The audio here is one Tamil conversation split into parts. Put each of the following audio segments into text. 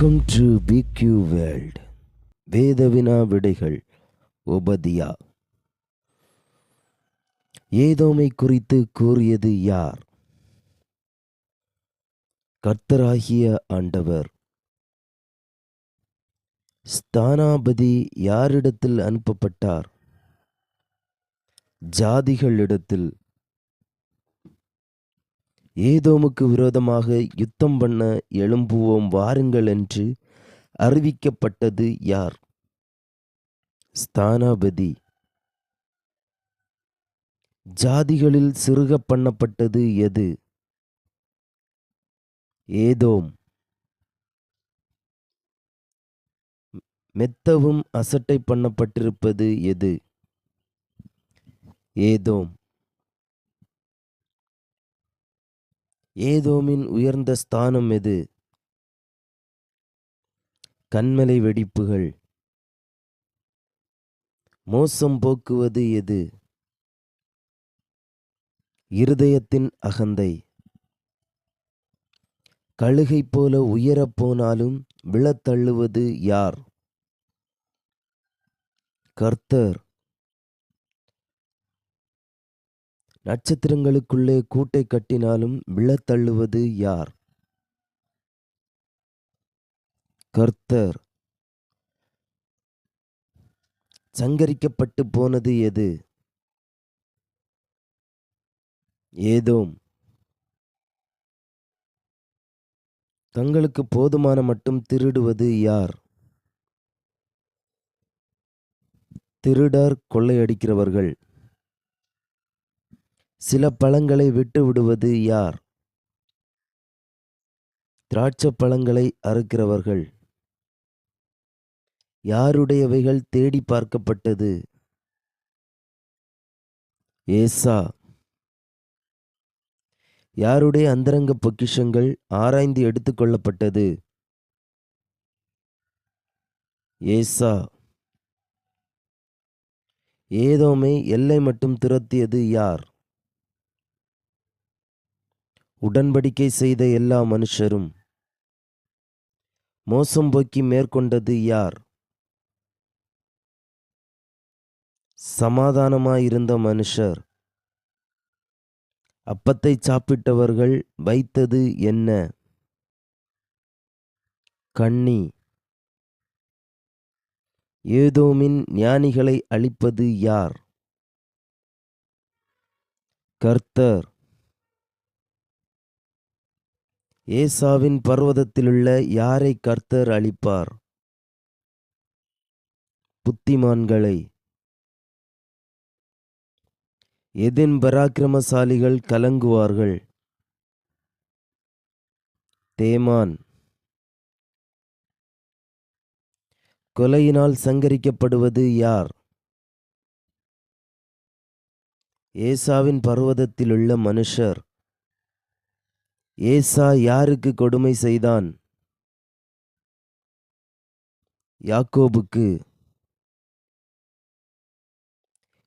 Welcome to B Q world வேதவினா விடைகள் ஒபதியா. ஏதோமை குறித்து கூறியது யார்? கர்த்தராகிய ஆண்டவர். ஸ்தானாபதி யாரிடத்தில் அனுப்பப்பட்டார்? ஜாதிகளிடத்தில். ஏதோமுக்கு விரோதமாக யுத்தம் பண்ண எழும்புவோம் வாருங்கள் என்று அறிவிக்கப்பட்டது யார்? ஸ்தானாபதி. ஜாதிகளில் சிறுக பண்ணப்பட்டது எது? ஏதோம். மெத்தவும் அசட்டை பண்ணப்பட்டிருப்பது எது? ஏதோம். ஏதோமின் உயர்ந்த ஸ்தானம் எது? கண்மலை வெடிப்புகள். மோசம் போக்குவது எது? இருதயத்தின் அகந்தை. கழுகை போல உயரப் போனாலும் விழத்தள்ளுவது யார்? கர்த்தர். நட்சத்திரங்களுக்குள்ளே கூட்டை கட்டினாலும் விழத்தள்ளுவது யார்? கர்த்தர். சங்கரிக்கப்பட்டு போனது எது? ஏதோம். தங்களுக்கு போதுமான மட்டும் திருடுவது யார்? திருடர் கொள்ளையடிக்கிறவர்கள். சில பழங்களை விட்டு விடுவது யார்? திராட்சை பழங்களை அறுக்கிறவர்கள். யாருடையவைகள் தேடி பார்க்கப்பட்டது? ஏசா. யாருடைய அந்தரங்க பொக்கிஷங்கள் ஆராய்ந்து எடுத்துக்கொள்ளப்பட்டது ஏசா. ஏதோமே எல்லை மட்டும் துரத்தியது யார்? உடன்படிக்கை செய்த எல்லா மனுஷரும் மோசம் போக்கி மேற்கொண்டது யார்? சமாதானமாயிருந்த மனுஷர். அப்பத்தை சாப்பிட்டவர்கள் வைத்தது என்ன? கண்ணி. ஏதோமின் ஞானிகளை அழிப்பது யார்? கர்த்தர். ஏசாவின் பர்வதத்திலுள்ள யாரை கர்த்தர் அழிப்பார்? புத்திமான்களை. எதின் பராக்கிரமசாலிகள் கலங்குவார்கள்? தேமான். கொலையினால் சங்கரிக்கப்படுவது யார்? ஏசாவின் பர்வதத்திலுள்ள மனுஷர். ஏசா யாருக்கு கொடுமை செய்தான்? யாக்கோபுக்கு.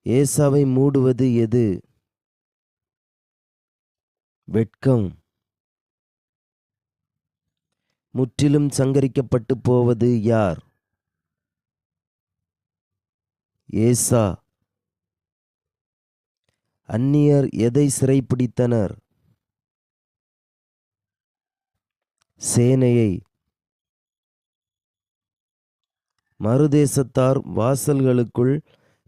ஏசாவை மூடுவது எது? வெட்கம். முற்றிலும் சங்கரிக்கப்பட்டு போவது யார்? ஏசா. அந்நியர் எதை சிறைப்பிடித்தனர்? சேனையை மறுதேசத்தார் வாசல்களுக்குள்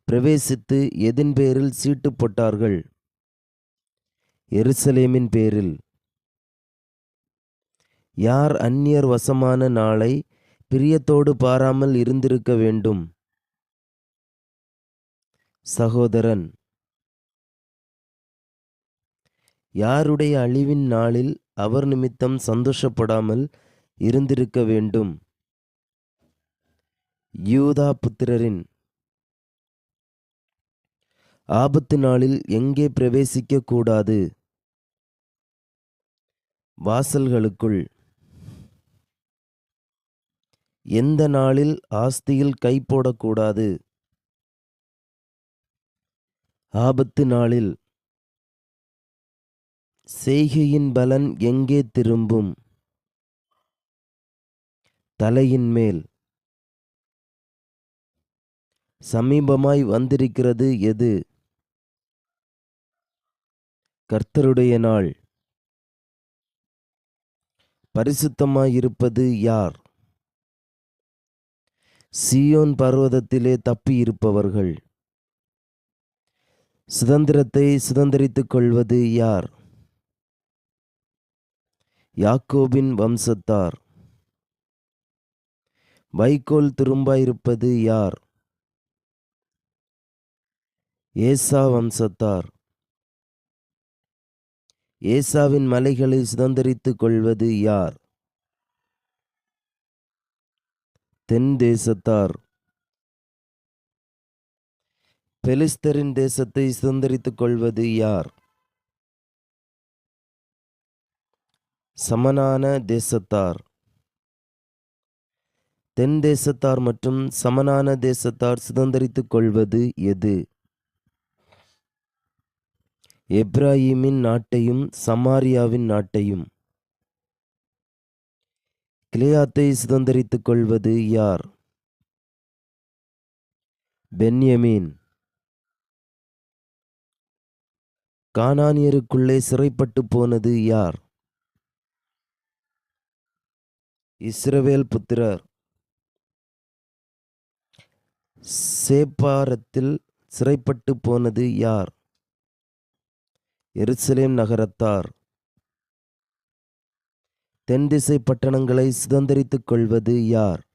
பிரவேசித்து எதின் பேரில் சீட்டு போட்டார்கள்? எருசலேமின் பேரில். யார் அந்நியர் வசமான நாளை பிரியத்தோடு பாராமல் இருந்திருக்க வேண்டும்? சகோதரன். யாருடைய அழிவின் நாளில் அவர் நிமித்தம் சந்தோஷப்படாமல் இருந்திருக்க வேண்டும்? யூதா புத்திரரின் ஆபத்து நாளில் எங்கே பிரவேசிக்க கூடாது? வாசல்களுக்குள். எந்த நாளில் ஆஸ்தியில் கை போடக்கூடாது? ஆபத்து நாளில். செய்கையின் பலன் எங்கே திரும்பும்? தலையின் மேல். சமீபமாய் வந்திருக்கிறது எது? கர்த்தருடைய நாள். பரிசுத்தமாயிருப்பது யார்? சீயோன் பர்வதத்திலே தப்பியிருப்பவர்கள். சுதந்திரத்தை சுதந்திரித்துக் கொள்வது யார்? யாக்கோபின் வம்சத்தார். வைக்கோல் திரும்பாயிருப்பது யார்? ஏசா வம்சத்தார். ஏசாவின் மலைகளை சுதந்திரித்துக் கொள்வது யார்? தென் தேசத்தார். பெலிஸ்தரின் தேசத்தை சுதந்திரித்துக் கொள்வது யார்? சமனான தேசத்தார். தென் தேசத்தார் மற்றும் சமனான தேசத்தார் சுதந்திரித்துக் கொள்வது எது? எப்ராஹிமின் நாட்டையும் சமாரியாவின் நாட்டையும். கிளியாத்தை சுதந்திரித்துக் கொள்வது யார்? பென்யமீன். கானானியருக்குள்ளே சிறைப்பட்டு போனது யார்? இஸ்ரவேல் புத்திரர். சேப்பாரத்தில் சிறைப்பட்டு போனது யார்? எருசலேம் நகரத்தார். தென் திசை பட்டணங்களை சுதந்திரித்துக் கொள்வது யார்?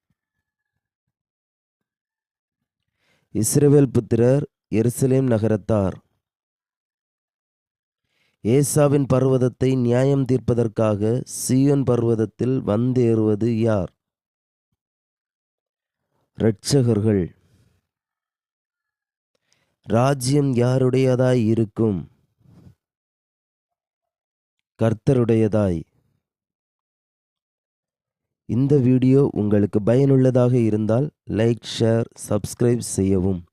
இஸ்ரவேல் புத்திரர் எருசலேம் நகரத்தார். ஏசாவின் பர்வதத்தை நியாயம் தீர்ப்பதற்காக சீயோன் பர்வதத்தில் வந்தேறுவது யார்? இரட்சகர்கள். ராஜ்யம் யாருடையதாய் இருக்கும்? கர்த்தருடையதாய். இந்த வீடியோ உங்களுக்கு பயனுள்ளதாக இருந்தால் லைக் ஷேர் சப்ஸ்கிரைப் செய்யவும்.